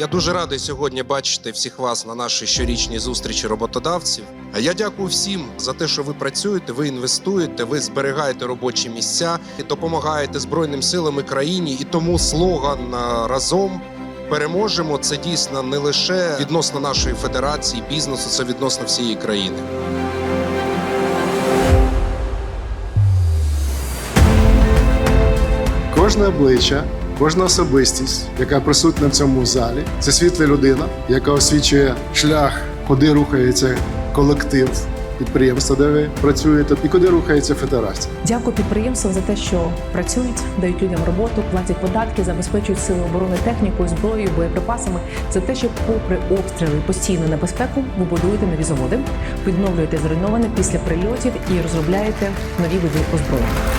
Я дуже радий сьогодні бачити всіх вас на нашій щорічній зустрічі роботодавців. Я дякую всім за те, що ви працюєте, ви інвестуєте, ви зберігаєте робочі місця і допомагаєте Збройним силам і країні. І тому слоган разом. Переможемо це дійсно не лише відносно нашої федерації, бізнесу, це відносно всієї країни. Кожне обличчя, кожна особистість, яка присутня в цьому залі, це світла людина, яка освічує шлях, куди рухається колектив підприємства, де ви працюєте, і куди рухається федерація. Дякую підприємствам за те, що працюють, дають людям роботу, платять податки, забезпечують сили оборони технікою, зброєю, боєприпасами. За те, що, попри обстріли, постійну небезпеку, ви будуєте нові заводи, відновлюєте зруйноване після прильотів і розробляєте нові види озброєння.